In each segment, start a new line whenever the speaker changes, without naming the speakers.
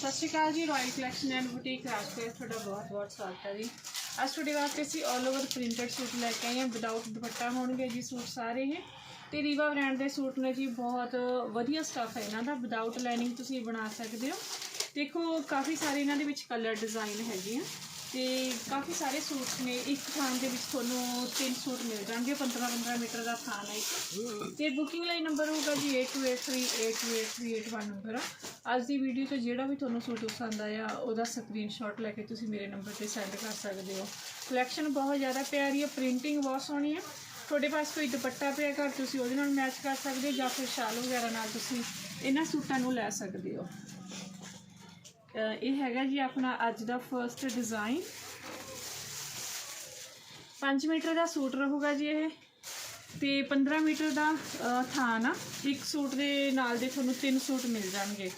ਸਤਿ ਸ਼੍ਰੀ ਅਕਾਲ ਜੀ royal collection and boutique Rajpur ਤੁਹਾਡਾ ਬਹੁਤ ਬਹੁਤ ਸਵਾਗਤ ਹੈ ਜੀ। ਅੱਜ ਤੁਹਾਡੇ ਵਾਸਤੇ ਅਸੀਂ ਆਲ ਓਵਰ ਪ੍ਰਿੰਟਡ ਸੂਟ ਲੈ ਕੇ ਆਏ ਹਾਂ ਵਿਦਆਊਟ ਦੁਪੱਟਾ ਹੋਣਗੇ ਜੀ ਸੂਟ ਸਾਰੇ ਇਹ। ਤੇ ਰੀਵਾ ਬ੍ਰਾਂਡ ਦੇ ਸੂਟ ਨੇ ਜੀ, ਬਹੁਤ ਵਧੀਆ ਸਟੱਫ ਹੈ ਇਹਨਾਂ ਦਾ ਵਿਦਆਊਟ ਲਾਈਨਿੰਗ ਤੁਸੀਂ ਬਣਾ ਸਕਦੇ ਹੋ। ਦੇਖੋ, ਕਾਫੀ ਸਾਰੇ ਇਹਨਾਂ ਦੇ ਵਿੱਚ ਕਲਰ ਡਿਜ਼ਾਈਨ ਹੈਗੇ ਆ ਤੇ ਕਾਫੀ ਸਾਰੇ ਸੂਟ ਨੇ। ਇੱਕ ਥਾਨ ਦੇ ਵਿੱਚ ਤੁਹਾਨੂੰ ਤਿੰਨ ਸੂਟ ਮਿਲ ਜਾਣਗੇ 15 15 ਮੀਟਰ ਦਾ ਥਾਨ ਹੈ ਇੱਕ। ਤੇ ਬੁਕਿੰਗ ਲਈ ਨੰਬਰ ਹੋਊਗਾ ਜੀ 8283828381 ਨੰਬਰ ਆ ਅੱਜ ਦੀ ਵੀਡੀਓ 'ਚ ਜਿਹੜਾ ਵੀ ਤੁਹਾਨੂੰ ਸੂਟ ਪਸੰਦ ਆਇਆ, ਉਹਦਾ ਸਕਰੀਨਸ਼ਾਟ ਲੈ ਕੇ ਤੁਸੀਂ ਮੇਰੇ ਨੰਬਰ ਤੇ ਸੈਂਡ ਕਰ ਸਕਦੇ ਹੋ। ਕਲੈਕਸ਼ਨ ਬਹੁਤ ਜ਼ਿਆਦਾ ਪਿਆਰੀ ਹੈ ਪ੍ਰਿੰਟਿੰਗ ਬਹੁਤ ਸੋਹਣੀ ਹੈ। ਤੁਹਾਡੇ ਪਾਸ ਕੋਈ ਦੁਪੱਟਾ ਪਿਆ ਘਰ ਤੁਸੀਂ ਉਹਦੇ ਨਾਲ ਮੈਚ ਕਰ ਸਕਦੇ ਹੋ ਜਾਂ ਫਿਰ ਸ਼ਾਲ ਵਗੈਰਾ ਨਾਲ ਤੁਸੀਂ ਇਹਨਾਂ ਸੂਟਾਂ ਨੂੰ ਲੈ ਸਕਦੇ ਹੋ। ਇਹ ਹੈਗਾ ਜੀ ਆਪਣਾ ਅੱਜ ਦਾ ਫਰਸਟ ਡਿਜ਼ਾਈਨ 5 ਮੀਟਰ ਦਾ ਸੂਟ ਰਹੂਗਾ ਜੀ ਇਹ। ਤੇ 15 ਮੀਟਰ ਦਾ ਅਹ, ਥਾਨ ਆ ਇੱਕ ਸੂਟ ਦੇ ਨਾਲ ਦੇ ਤੁਹਾਨੂੰ ਤਿੰਨ ਸੂਟ ਮਿਲ ਜਾਣਗੇ।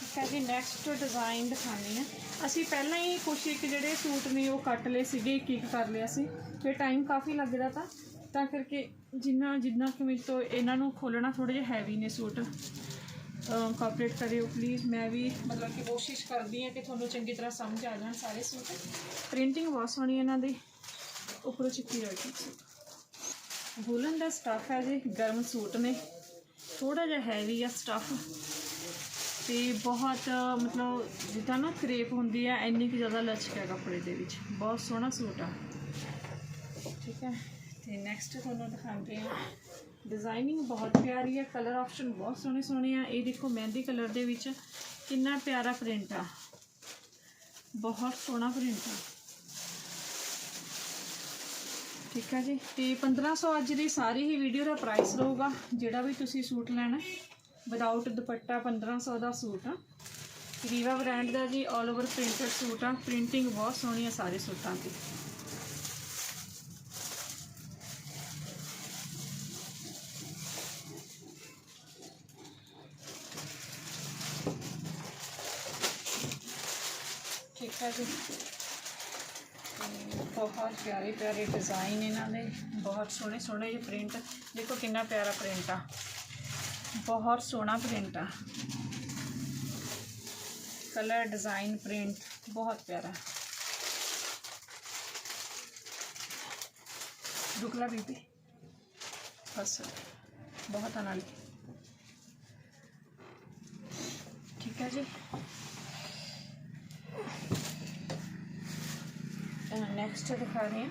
ਠੀਕ ਹੈ ਜੀ ਨੈਕਸਟ ਡਿਜ਼ਾਈਨ ਦਿਖਾਣੀ ਹੈ। ਅਸੀਂ ਪਹਿਲਾਂ ਹੀ ਕੁਛ ਇੱਕ ਜਿਹੜੇ ਸੂਟ ਨੇ ਉਹ ਕੱਟ ਲਏ ਸੀਗੇ ਇੱਕ ਇੱਕ ਕਰ ਲਿਆ ਸੀ। ਫਿਰ ਟਾਈਮ ਕਾਫੀ ਲੱਗਦਾ ਤਾਂ ਤਾਂ ਕਰਕੇ ਜਿੰਨਾ ਜਿੰਨਾ ਕਿ ਮੇਰੇ ਤੋਂ ਇਹਨਾਂ ਨੂੰ ਖੋਲਣਾ ਥੋੜੇ ਜਿਹਾ ਹੈਵੀ ਨੇ ਸੂਟ। ਕੋਆਪਰੇਟ ਕਰਿਓ ਪਲੀਜ਼ ਮੈਂ ਵੀ ਮਤਲਬ ਕਿ ਕੋਸ਼ਿਸ਼ ਕਰਦੀ ਹਾਂ ਕਿ ਤੁਹਾਨੂੰ ਚੰਗੀ ਤਰ੍ਹਾਂ ਸਮਝ ਆ ਜਾਣ ਸਾਰੇ ਸੂਟ। ਪ੍ਰਿੰਟਿੰਗ ਬਹੁਤ ਸੋਹਣੀ ਇਹਨਾਂ ਦੀ। ਉੱਪਰੋਂ ਚਿੱਟੀ ਰੱਖੀ ਵੂਲਨ ਦਾ ਸਟਫ ਹੈ ਜੀ, ਗਰਮ ਸੂਟ ਨੇ। ਥੋੜਾ ਜਿਹਾ ਹੈਵੀ ਆ ਸਟਫ ਤੇ ਬਹੁਤ, ਮਤਲਬ ਜਿੱਦਾਂ ਨਾ ਕਰੇਪ ਹੁੰਦੀ ਆ, ਇੰਨੀ ਕਿ ਜ਼ਿਆਦਾ ਲਚਕ ਹੈ ਕੱਪੜੇ ਦੇ ਵਿੱਚ। ਬਹੁਤ ਸੋਹਣਾ ਸੂਟ ਆ। ਠੀਕ ਹੈ। ਤੇ ਨੈਕਸਟ ਤੁਹਾਨੂੰ ਦਿਖਾਉਂਦੇ ਆ ਡਿਜ਼ਾਈਨਿੰਗ ਬਹੁਤ ਪਿਆਰੀ ਹੈ ਕਲਰ ਆਪਸ਼ਨ ਬਹੁਤ ਸੋਹਣੇ ਸੋਹਣੇ ਆ। ਇਹ ਦੇਖੋ ਮਹਿੰਦੀ ਕਲਰ ਦੇ ਵਿੱਚ ਕਿੰਨਾ ਪਿਆਰਾ ਪ੍ਰਿੰਟ ਆ। ਬਹੁਤ ਸੋਹਣਾ ਪ੍ਰਿੰਟ ਆ। ਠੀਕ ਹੈ ਜੀ। ਤੇ 1500 ਅੱਜ ਦੀ ਸਾਰੀ ਹੀ ਵੀਡੀਓ ਦਾ ਪ੍ਰਾਈਸ ਰਹੂਗਾ, ਜਿਹੜਾ ਵੀ ਤੁਸੀਂ ਸੂਟ ਲੈਣਾ ਵਿਦਆਊਟ ਦੁਪੱਟਾ 1500 ਦਾ ਸੂਟ ਆ। ਰੀਵਾ ਬ੍ਰਾਂਡ ਦਾ ਜੀ 올 ਓਵਰ ਪ੍ਰਿੰਟਡ ਸੂਟ ਆ। ਪ੍ਰਿੰਟਿੰਗ ਬਹੁਤ ਸੋਹਣੀ ਆ ਸਾਰੇ ਸੂਟਾਂ ਦੀ ਠੀਕ ਹੈ ਜੀ ਤੇ ਬਹੁਤ ਪਿਆਰੇ ਪਿਆਰੇ ਡਿਜ਼ਾਈਨ ਇਹਨਾਂ ਦੇ ਬਹੁਤ ਸੋਹਣੇ ਸੋਹਣੇ ਜਿਹੇ ਪ੍ਰਿੰਟ ਦੇਖੋ ਕਿੰਨਾ ਪਿਆਰਾ ਪ੍ਰਿੰਟ ਆ ਬਹੁਤ ਸੋਹਣਾ ਪ੍ਰਿੰਟ ਆ ਕਲਰ ਡਿਜ਼ਾਈਨ ਪ੍ਰਿੰਟ ਬਹੁਤ ਪਿਆਰਾ ਦੁਕਲਾ ਬੀਬੀ ਬਸ ਬਹੁਤ ਅਨਾਲੀ ਠੀਕ ਹੈ ਜੀ ਨੈਕਸਟ ਦਿਖਾ ਰਹੇ ਹਾਂ।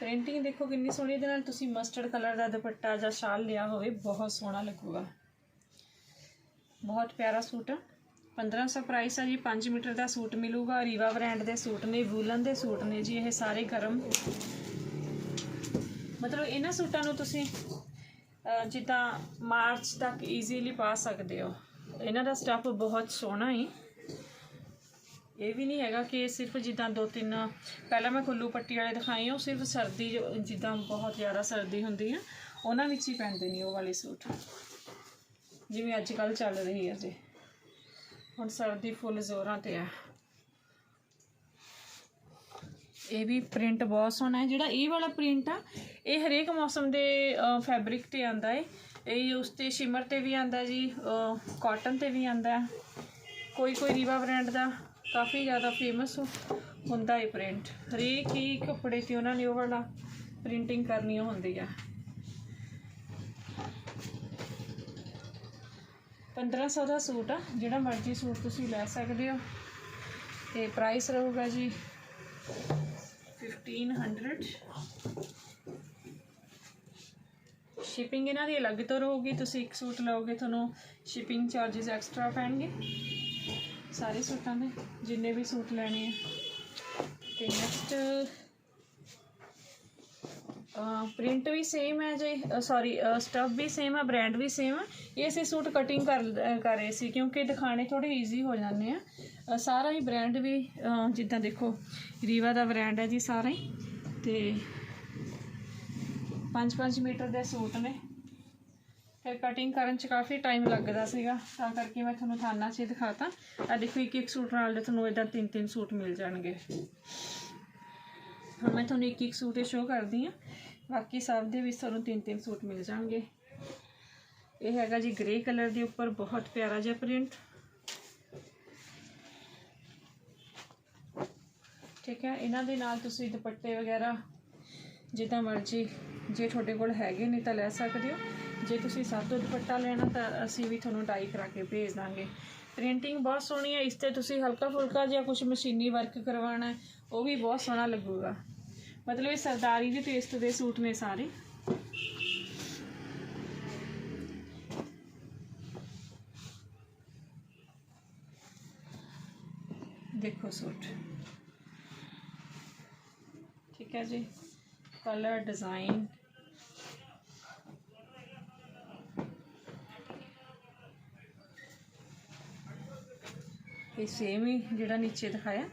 ਪ੍ਰਿੰਟਿੰਗ ਦੇਖੋ ਕਿੰਨੀ ਸੋਹਣੀ ਦੇ ਨਾਲ ਤੁਸੀਂ ਮਸਟਰਡ ਕਲਰ ਦਾ ਦੁਪੱਟਾ ਜਾਂ ਸ਼ਾਲ ਲਿਆ ਹੋਵੇ, ਬਹੁਤ ਸੋਹਣਾ ਲੱਗੂਗਾ। ਬਹੁਤ ਪਿਆਰਾ ਸੂਟ ਆ। 1500 ਪ੍ਰਾਈਸ ਆ ਜੀ। 5 ਮੀਟਰ ਦਾ ਸੂਟ ਮਿਲੂਗਾ। ਰੀਵਾ ਬ੍ਰਾਂਡ ਦੇ ਸੂਟ ਨੇ, ਵੂਲਨ ਦੇ ਸੂਟ ਨੇ ਜੀ। ਇਹ ਸਾਰੇ ਗਰਮ। ਮਤਲਬ ਇਹਨਾਂ ਸੂਟਾਂ ਨੂੰ ਤੁਸੀਂ ਜਿੱਦਾਂ ਮਾਰਚ ਤੱਕ ਈਜ਼ੀਲੀ ਪਾ ਸਕਦੇ ਹੋ। ਇਹਨਾਂ ਦਾ ਸਟੱਫ ਬਹੁਤ ਸੋਹਣਾ ਹੈ ਇਹ ਵੀ ਨਹੀਂ ਹੈਗਾ ਕਿ ਸਿਰਫ ਜਿੱਦਾਂ ਦੋ ਤਿੰਨ, ਪਹਿਲਾਂ ਮੈਂ ਖੁੱਲੂ ਪੱਟੀ ਵਾਲੇ ਦਿਖਾਏ ਉਹ ਸਿਰਫ ਸਰਦੀ ਜੋ- ਜਿੱਦਾਂ ਬਹੁਤ ਜ਼ਿਆਦਾ ਸਰਦੀ ਹੁੰਦੀ ਆ, ਉਹਨਾਂ ਵਿੱਚ ਹੀ ਪੈਂਦੇ ਨੇ ਉਹ ਵਾਲੇ ਸੂਟ। ਜਿਵੇਂ ਅੱਜ ਕੱਲ ਚੱਲ ਰਹੀ ਹੈ ਜੀ। ਹੁਣ ਸਰਦੀ ਫੁੱਲ ਜ਼ੋਰਾਂ ਤੇ ਆ। ਇਹ ਵੀ ਪ੍ਰਿੰਟ ਬਹੁਤ ਸੋਹਣਾ ਹੈ, ਜਿਹੜਾ ਇਹ ਵਾਲਾ ਪ੍ਰਿੰਟ ਆ, ਇਹ ਹਰੇਕ ਮੌਸਮ ਦੇ ਫੈਬਰਿਕ ਤੇ ਆਂਦਾ ਹੈ ਇਹ ਉਸ ਤੇ ਸ਼ਿਮਰ ਤੇ ਵੀ ਆਂਦਾ ਜੀ ਕਾਟਨ ਤੇ ਵੀ ਆਂਦਾ। ਕੋਈ ਕੋਈ ਰੀਵਾ ਬ੍ਰਾਂਡ ਦਾ। ਕਾਫੀ ਜ਼ਿਆਦਾ ਫੇਮਸ ਹੁੰਦਾ ਹੈ ਪ੍ਰਿੰਟ ਹਰੇਕ ਹੀ ਕੱਪੜੇ ਤੇ ਉਹਨਾਂ ਨੇ, ਉਹ ਵਾਲਾ ਪ੍ਰਿੰਟਿੰਗ ਕਰਨੀ ਹੁੰਦੀ ਆ। 1500 ਦਾ ਸੂਟ ਆ, ਜਿਹੜਾ ਮਰਜ਼ੀ ਸੂਟ ਤੁਸੀਂ ਲੈ ਸਕਦੇ ਹੋ। ਤੇ ਪ੍ਰਾਈਸ ਰਹੂਗਾ ਜੀ 1500 ਸ਼ਿਪਿੰਗ ਇਹਨਾਂ ਦੀ ਅਲੱਗ ਤੋਂ ਰਹੂਗੀ, ਤੁਸੀਂ ਇੱਕ ਸੂਟ ਲਓਗੇ, ਤੁਹਾਨੂੰ ਸ਼ਿਪਿੰਗ ਚਾਰजेस ਐਕਸਟਰਾ ਪੈਣਗੇ। ਸਾਰੇ ਸੂਟਾਂ ਦੇ, ਜਿੰਨੇ ਵੀ ਸੂਟ ਲੈਣੇ ਆ। ਤੇ ਨੈਕਸਟ ਪ੍ਰਿੰਟ ਵੀ ਸੇਮ ਹੈ ਜੀ ਸੌਰੀ ਸਟਫ ਵੀ ਸੇਮ ਹੈ ਬ੍ਰਾਂਡ ਵੀ ਸੇਮ ਹੈ ਇਹ ਅਸੀਂ ਸੂਟ ਕਟਿੰਗ ਕਰ ਕਰ ਰਹੇ ਸੀ, ਕਿਉਂਕਿ ਦਿਖਾਣੇ ਥੋੜੇ ਈਜ਼ੀ ਹੋ ਜਾਂਦੇ ਆ। ਸਾਰਾ ਹੀ ਬ੍ਰਾਂਡ ਵੀ ਜਿੱਦਾਂ ਦੇਖੋ, ਰੀਵਾ ਦਾ ਬ੍ਰਾਂਡ ਹੈ ਜੀ ਸਾਰਾ ਹੀ। ਤੇ 5-5 ਮੀਟਰ ਦੇ ਸੂਟ ਨੇ। ਫਿਰ ਕਟਿੰਗ ਕਰਨ ਚ ਕਾਫੀ ਟਾਈਮ ਲੱਗਦਾ ਸੀਗਾ, ਤਾਂ ਕਰਕੇ ਮੈਂ ਤੁਹਾਨੂੰ ਥਾਨਾ 'ਚ ਹੀ ਦਿਖਾਤਾ। ਆ ਦੇਖੋ, ਇੱਕ ਇੱਕ ਸੂਟ ਨਾਲ ਦੇ ਤੁਹਾਨੂੰ ਇਦਾਂ ਤਿੰਨ ਤਿੰਨ ਸੂਟ ਮਿਲ ਜਾਣਗੇ। ਹੁਣ ਮੈਂ ਤੁਹਾਨੂੰ ਇੱਕ ਇੱਕ ਸੂਟ ਇਹ ਸ਼ੋਅ ਕਰਦੀ ਆ ਬਾਕੀ ਸਭ ਦੇ ਵਿੱਚ ਤੁਹਾਨੂੰ ਤਿੰਨ ਤਿੰਨ ਸੂਟ ਮਿਲ ਜਾਣਗੇ। ਇਹ ਹੈਗਾ ਜੀ ਗ੍ਰੇ ਕਲਰ ਦੇ ਉੱਪਰ ਬਹੁਤ ਪਿਆਰਾ ਜਿਹਾ ਪ੍ਰਿੰਟ ਠੀਕ ਹੈ, ਇਹਨਾਂ ਦੇ ਨਾਲ ਤੁਸੀਂ ਦੁਪੱਟੇ ਵਗੈਰਾ ਜਿੱਦਾਂ ਮਰਜ਼ੀ, ਜੇ ਤੁਹਾਡੇ ਕੋਲ ਹੈਗੇ ਨਹੀਂ ਤਾਂ ਲੈ ਸਕਦੇ ਹੋ। ਜੇ ਤੁਸੀਂ ਸਾਤੋਂ ਦੁਪੱਟਾ ਲੈਣਾ ਤਾਂ ਅਸੀਂ ਵੀ ਤੁਹਾਨੂੰ ਡਾਈ ਕਰਾ ਕੇ ਭੇਜ ਦਾਂਗੇ। ਪ੍ਰਿੰਟਿੰਗ ਬਹੁਤ ਸੋਹਣੀ ਹੈ, ਇਸ ਤੇ ਤੁਸੀਂ ਹਲਕਾ ਫੁਲਕਾ ਜਿਹਾ ਕੁਝ ਮਸ਼ੀਨੀ ਵਰਕ ਕਰਵਾਉਣਾ ਹੈ, ਉਹ ਵੀ ਬਹੁਤ ਸੋਹਣਾ ਲੱਗੂਗਾ। ਮਤਲਬ ਇਹ ਸਰਦਾਰੀ ਦੇ ਟੇਸਟ ਦੇ ਸੂਟ ਨੇ ਸਾਰੇ। ਦੇਖੋ ਸੂਟ। ਠੀਕ ਹੈ ਜੀ। ਕਲਰ ਡਿਜ਼ਾਈਨ ਇਹ ਸੇਮ ਹੀ ਜਿਹੜਾ ਨੀਚੇ ਦਿਖਾਇਆ।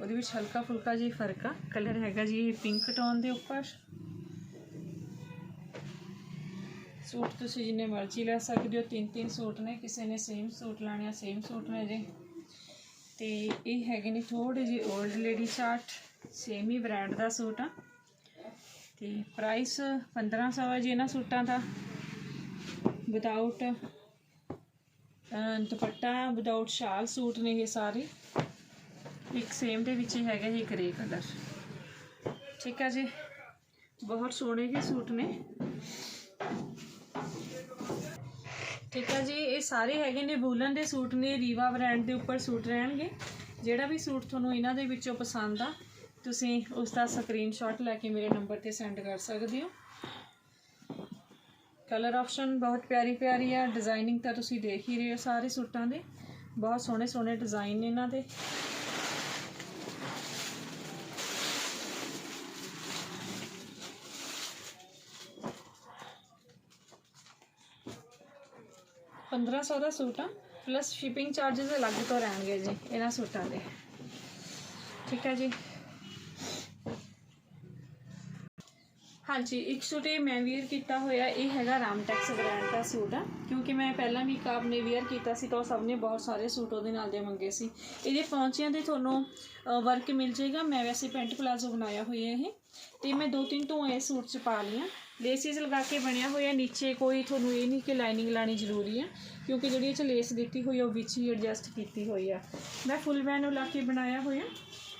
ਉਹਦੇ ਵਿੱਚ ਹਲਕਾ ਫੁਲਕਾ ਜਿਹਾ ਫ਼ਰਕ ਆ। ਕਲਰ ਹੈਗਾ ਜੀ ਇਹ ਪਿੰਕ ਟੋਨ ਦੇ ਉੱਪਰ। ਸੂਟ ਤੁਸੀਂ ਜਿੰਨੇ ਮਰਜ਼ੀ ਲੈ ਸਕਦੇ ਹੋ। ਤਿੰਨ ਤਿੰਨ ਸੂਟ ਨੇ। ਕਿਸੇ ਨੇ ਸੇਮ ਸੂਟ ਲੈਣੇ ਆ ਸੇਮ ਸੂਟ ਨੇ ਜੀ। ਤੇ ਇਹ ਹੈਗੇ ਨੇ ਥੋੜੇ ਜਿਹੇ 올ਡ ਲੇਡੀ ਚਾਰਟ ਸੇਮ ਹੀ ਬ੍ਰਾਂਡ ਦਾ ਸੂਟ ਆ। ਤੇ ਪ੍ਰਾਈਸ 1500 ਹੈ ਜੀ ਇਹਨਾਂ ਸੂਟਾਂ ਦਾ। ਵਿਦਆਊਟ ਦੁਪੱਟਾ, ਵਿਦਆਊਟ ਸ਼ਾਲ, ਸੂਟ ਨੇ ਇਹ ਸਾਰੇ। ਇੱਕ ਸੇਮ ਦੇ ਵਿੱਚ ਹੈਗਾ ਇਹ ਗ੍ਰੇ ਕਲਰ ਠੀਕ ਹੈ ਜੀ? ਬਹੁਤ ਸੋਹਣੇ ਜਿਹੇ ਸੂਟ ਨੇ। ਠੀਕ ਹੈ ਜੀ, ਇਹ ਸਾਰੇ ਹੈਗੇ ਨੇ ਵੂਲਨ ਦੇ ਸੂਟ ਨੇ, ਰੀਵਾ ਬ੍ਰਾਂਡ ਦੇ ਉੱਪਰ ਸੂਟ ਰਹਿਣਗੇ। ਜਿਹੜਾ ਵੀ ਸੂਟ ਤੁਹਾਨੂੰ ਇਹਨਾਂ ਦੇ ਵਿੱਚੋਂ ਪਸੰਦ ਆ, ਤੁਸੀਂ ਉਸ ਦਾ ਸਕਰੀਨਸ਼ਾਟ ਲੈ ਕੇ ਮੇਰੇ ਨੰਬਰ ਤੇ ਸੈਂਡ ਕਰ ਸਕਦੇ ਹੋ। ਕਲਰ ਆਪਸ਼ਨ ਬਹੁਤ ਪਿਆਰੀ ਪਿਆਰੀ ਆ। ਡਿਜ਼ਾਈਨਿੰਗ ਤਾਂ ਤੁਸੀਂ ਦੇਖ ਹੀ ਰਹੇ ਹੋ ਸਾਰੇ ਸੂਟਾਂ ਦੇ। ਬਹੁਤ ਸੋਹਣੇ ਸੋਹਣੇ ਡਿਜ਼ਾਈਨ ਨੇ ਇਹਨਾਂ ਦੇ। ਪੰਦਰਾਂ ਸੌ ਦਾ ਸੂਟ ਆ। ਪਲੱਸ ਸ਼ਿਪਿੰਗ ਚਾਰजेस ਅਲੱਗ ਤੋਂ ਰਹਿਣਗੇ ਜੀ ਇਹਨਾਂ ਸੂਟਾਂ ਦੇ। ਠੀਕ ਹੈ ਜੀ। ਹਾਂਜੀ, ਇੱਕ ਸੂਟ ਇਹ ਮੈਂ ਵੀਅਰ ਕੀਤਾ ਹੋਇਆ, ਇਹ ਹੈਗਾ ਰਾਮਟੈਕਸ ਬ੍ਰਾਂਡ ਦਾ ਸੂਟ ਆ। ਕਿਉਂਕਿ ਮੈਂ ਪਹਿਲਾਂ ਵੀ ਕਾਬ ਨੇ ਵੀਅਰ ਕੀਤਾ ਸੀ ਤਾਂ ਉਹ ਸਭ ਨੇ ਬਹੁਤ ਸਾਰੇ ਸੂਟ ਉਹਦੇ ਨਾਲ ਦੇ ਮੰਗੇ ਸੀ। ਇਹਦੇ ਪੌਂਚਿਆਂ ਦੇ ਤੁਹਾਨੂੰ ਵਰਕ ਮਿਲ ਜਾਏਗਾ। ਮੈਂ ਵੈਸੇ ਪੈਂਟ ਪਲਾਜ਼ੋ ਬਣਾਇਆ ਹੋਇਆ ਇਹ। ਤੇ ਮੈਂ ਦੋ ਤਿੰਨ ਤੋਂ ਇਹ ਸੂਟ ਚ ਪਾ ਲਈਆਂ। ਲੇਸਿਸ ਲਗਾ ਕੇ ਬਣਿਆ ਹੋਇਆ, ਨੀਚੇ ਕੋਈ ਤੁਹਾਨੂੰ ਇਹ ਨਹੀਂ ਕਿ ਲਾਈਨਿੰਗ ਲਾਣੀ ਜ਼ਰੂਰੀ ਆ। ਕਿਉਂਕਿ ਜਿਹੜੀ ਇਹ ਚ ਲੇਸ ਦਿੱਤੀ ਹੋਈ ਆ, ਉਹ ਵਿੱਚ ਹੀ ਐਡਜਸਟ ਕੀਤੀ ਹੋਈ ਆ। ਮੈਂ ਫੁੱਲ ਬੈਨ ਲਾ ਕੇ ਬਣਾਇਆ ਹੋਇਆ।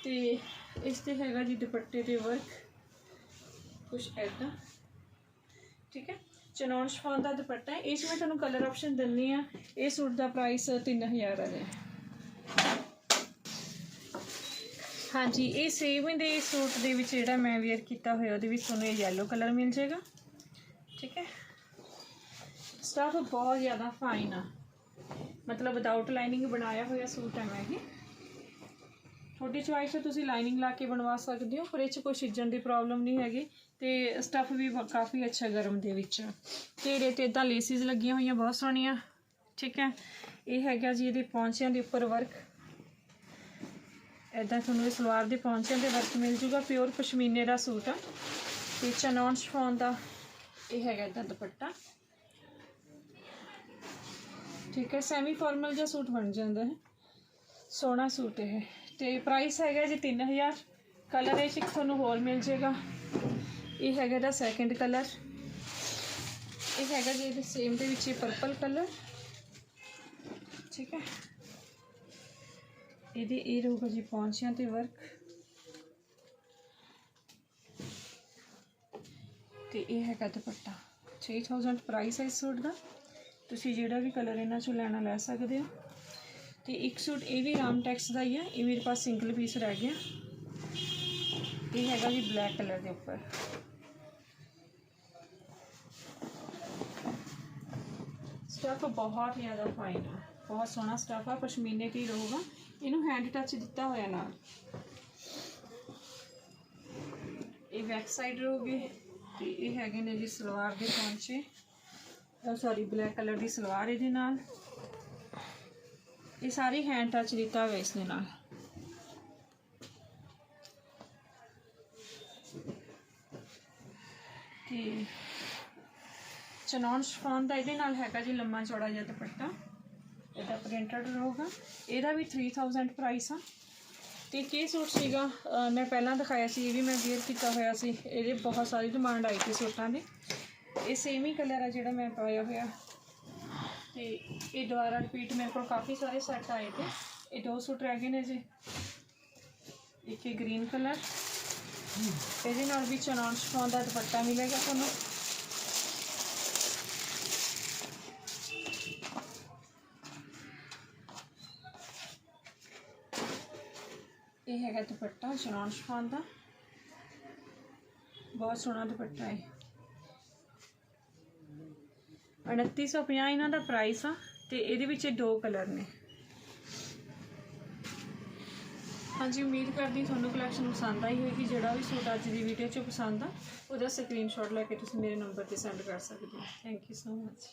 ਤੇ ਇਸ ਤੇ ਹੈਗਾ ਜੀ ਦੁਪੱਟੇ ਤੇ ਵਰਕ ਕੁਛ ਐਦਾਂ ਠੀਕ ਹੈ? ਚਨੌਨ ਸ਼ਫਾਨ ਦਾ ਦੁਪੱਟਾ ਹੈ। ਇਸ ਵਿੱਚ ਤੁਹਾਨੂੰ ਕਲਰ ਆਪਸ਼ਨ ਦਿੰਨੀ ਆ। ਇਹ ਸੂਟ ਦਾ ਪ੍ਰਾਈਸ 3000 ਹੈ। ਹਾਂਜੀ, ਇਹ ਸੇਮ ਦੇ ਸੂਟ ਦੇ ਵਿੱਚ ਜਿਹੜਾ ਮੈਂ ਵੇਅਰ ਕੀਤਾ ਹੋਇਆ, ਉਹਦੇ ਵਿੱਚ ਤੁਹਾਨੂੰ ਇਹ yellow ਕਲਰ ਮਿਲ ਜਾਏਗਾ। ਠੀਕ ਹੈ? ਸਟਾਫ ਬਹੁਤ ਜ਼ਿਆਦਾ ਫਾਈਨ ਆ। ਮਤਲਬ ਵਿਦਆਊਟ ਲਾਈਨਿੰਗ ਬਣਾਇਆ ਹੋਇਆ ਸੂਟ ਹੈ ਮੈਂ ਇਹ। ਤੁਹਾਡੀ ਚੁਆਇਸ ਹੈ, ਤੁਸੀਂ ਲਾਈਨਿੰਗ ਲਾ ਕੇ ਬਣਵਾ ਸਕਦੇ ਹੋ, ਪਰ ਇਹ 'ਚ ਕੋਈ ਛਿੱਜਣ ਦੀ ਪ੍ਰੋਬਲਮ ਨਹੀਂ ਹੈਗੀ ਤੇ ਸਟੱਫ ਵੀ ਕਾਫੀ ਅੱਛਾ ਗਰਮ ਦੇ ਵਿੱਚ। ਆ। ਤੇ ਇਹਦੇ ਤੇ ਇਦਾਂ ਲੇਸਿਸ ਲੱਗੀਆਂ ਹੋਈਆਂ, ਬਹੁਤ ਸੋਹਣੀਆਂ, ਠੀਕ ਹੈ? ਇਹ ਹੈਗਾ ਜੀ ਇਹਦੇ ਪੌਂਚਿਆਂ ਦੇ ਉੱਪਰ ਵਰਕ ਇਦਾਂ ਤੁਹਾਨੂੰ ਇਹ ਸਲਵਾਰ ਦੇ ਪੌਂਚਿਆਂ ਦੇ ਵਰਕ ਮਿਲ ਜੂਗਾ ਪਿਓਰ ਪਸ਼ਮੀਨੇ ਦਾ ਸੂਟ ਆ। ਤੇ ਚਨੌਨ ਸ਼ਫੋਨ ਦਾ ਇਹ ਹੈਗਾ ਇਦਾਂ ਦੁਪੱਟਾ। ਠੀਕ ਹੈ ਸੈਮੀ ਫਾਰਮਲ ਜਿਹਾ ਸੂਟ ਬਣ ਜਾਂਦਾ ਹੈ। ਸੋਹਣਾ ਸੂਟ ਇਹ। ਤੇ ਪ੍ਰਾਈਸ ਹੈਗਾ ਜੀ 3000 ਕਲਰ ਇਹ 'ਚ ਇੱਕ ਤੁਹਾਨੂੰ ਹੋਰ ਮਿਲ ਜਾਏਗਾ। ਇਹ ਹੈਗਾ ਦਾ ਸੈਕੰਡ ਕਲਰ ਇਹ ਹੈਗਾ ਜੀ ਇਹਦੇ ਸੇਮ ਦੇ ਵਿੱਚ ਪਰਪਲ ਕਲਰ ਠੀਕ ਹੈ। ਇਹਦੇ ਇਹ ਰਹੂਗਾ ਜੀ ਪੌਂਚਿਆਂ ਤੇ ਵਰਕ ਤੇ ਇਹ ਹੈਗਾ ਦੁਪੱਟਾ। 3000 ਪ੍ਰਾਈਸ ਹੈ ਇਸ ਸੂਟ ਦਾ। ਤੁਸੀਂ ਜਿਹੜਾ ਵੀ ਕਲਰ ਇਹਨਾਂ ਚੋਂ ਲੈਣਾ ਲੈ ਸਕਦੇ ਹੋ। ਤੇ ਇੱਕ ਸੂਟ ਇਹ ਵੀ ਰਾਮ ਟੈਕਸ ਦਾ ਹੀ ਆ, ਇਹ ਮੇਰੇ ਪਾਸ ਸਿੰਗਲ ਪੀਸ ਰਹਿ ਗਿਆ। ਇਹ ਹੈਗਾ ਜੀ ਬਲੈਕ ਕਲਰ ਦੇ ਉੱਪਰ। ਸਟਫ ਬਹੁਤ ਜ਼ਿਆਦਾ ਫਾਈਨ ਆ, ਬਹੁਤ ਸੋਹਣਾ ਸਟਫ ਆ, ਪਸ਼ਮੀਨੇ ਤੇ ਹੀ ਰਹੂਗਾ ਇਹਨੂੰ ਹੈਂਡ ਟੱਚ ਦਿੱਤਾ ਹੋਇਆ ਨਾਲ। ਇਹ ਬੈਕ ਸਾਈਡ ਰਹੂਗੀ ਤੇ ਇਹ ਹੈਗੇ ਨੇ ਜੀ ਸਲਵਾਰ ਦੇ ਪੌਂਚੇ। ਸੌਰੀ ਬਲੈਕ ਕਲਰ ਦੀ ਸਲਵਾਰ ਇਹਦੇ ਨਾਲ। ਇਹ ਸਾਰੀ ਹੈਂਡ ਟੱਚ ਦਿੱਤਾ ਹੋਇਆ ਇਸ ਦੇ ਨਾਲ। ਤੇ ਚਨੌਨ ਸ਼ਫਾਨ ਦਾ ਇਹਦੇ ਨਾਲ ਹੈਗਾ ਜੀ ਲੰਮਾ ਚੌੜਾ ਜਿਹਾ ਦੁਪੱਟਾ। ਇਹਦਾ ਪ੍ਰਿੰਟਡ ਰਹੂਗਾ। ਇਹਦਾ ਵੀ 3000 ਪ੍ਰਾਈਸ ਆ। ਤੇ ਕੀ ਸੂਟ ਸੀਗਾ? ਮੈਂ ਪਹਿਲਾਂ ਦਿਖਾਇਆ ਸੀ, ਇਹ ਵੀ ਮੈਂ ਵੇਅਰ ਕੀਤਾ ਹੋਇਆ ਸੀ। ਇਹਦੇ ਬਹੁਤ ਸਾਰੀ ਡਿਮਾਂਡ ਆਈ ਸੀ ਸੂਟਾਂ ਦੀ। ਇਹ ਸੇਮ ਹੀ ਕਲਰ ਆ ਜਿਹੜਾ ਮੈਂ ਪਾਇਆ ਹੋਇਆ। ਤੇ ਇਹ ਦੁਬਾਰਾ ਰਿਪੀਟ ਮੇਰੇ ਕੋਲ ਕਾਫੀ ਸਾਰੇ ਸੈੱਟ ਆਏ ਤੇ ਇਹ ਦੋ ਸੂਟ ਰਹਿ ਗਏ ਨੇ ਜੀ। ਇੱਕ ਇਹ ਗ੍ਰੀਨ ਕਲਰ ਇਹਦੇ ਨਾਲ ਵੀ ਚਨਾਨ ਸ਼ਫੋਨ ਦਾ ਦੁਪੱਟਾ ਮਿਲੇਗਾ ਤੁਹਾਨੂੰ। ਇਹ ਹੈਗਾ ਦੁਪੱਟਾ ਚਨਾਨ ਸ਼ਫੋਨ ਦਾ। ਬਹੁਤ ਸੋਹਣਾ ਦੁਪੱਟਾ ਹੈ 2950 ਇਹਨਾਂ ਦਾ ਪ੍ਰਾਈਸ ਆ ਤੇ ਇਹਦੇ ਵਿੱਚ ਦੋ ਕਲਰ ਨੇ। ਹਾਂਜੀ, ਉਮੀਦ ਕਰਦੀ ਤੁਹਾਨੂੰ ਕਲੈਕਸ਼ਨ ਪਸੰਦ ਆਈ ਹੋਵੇਗੀ। ਜਿਹੜਾ ਵੀ ਸੂਟ ਅੱਜ ਦੀ ਵੀਡੀਓ 'ਚ ਪਸੰਦ ਆ, ਉਹਦਾ ਸਕਰੀਨਸ਼ਾਟ ਲੈ ਕੇ ਤੁਸੀਂ ਮੇਰੇ ਨੰਬਰ ਤੇ ਸੈਂਡ ਕਰ ਸਕਦੇ ਹੋ। Thank you so much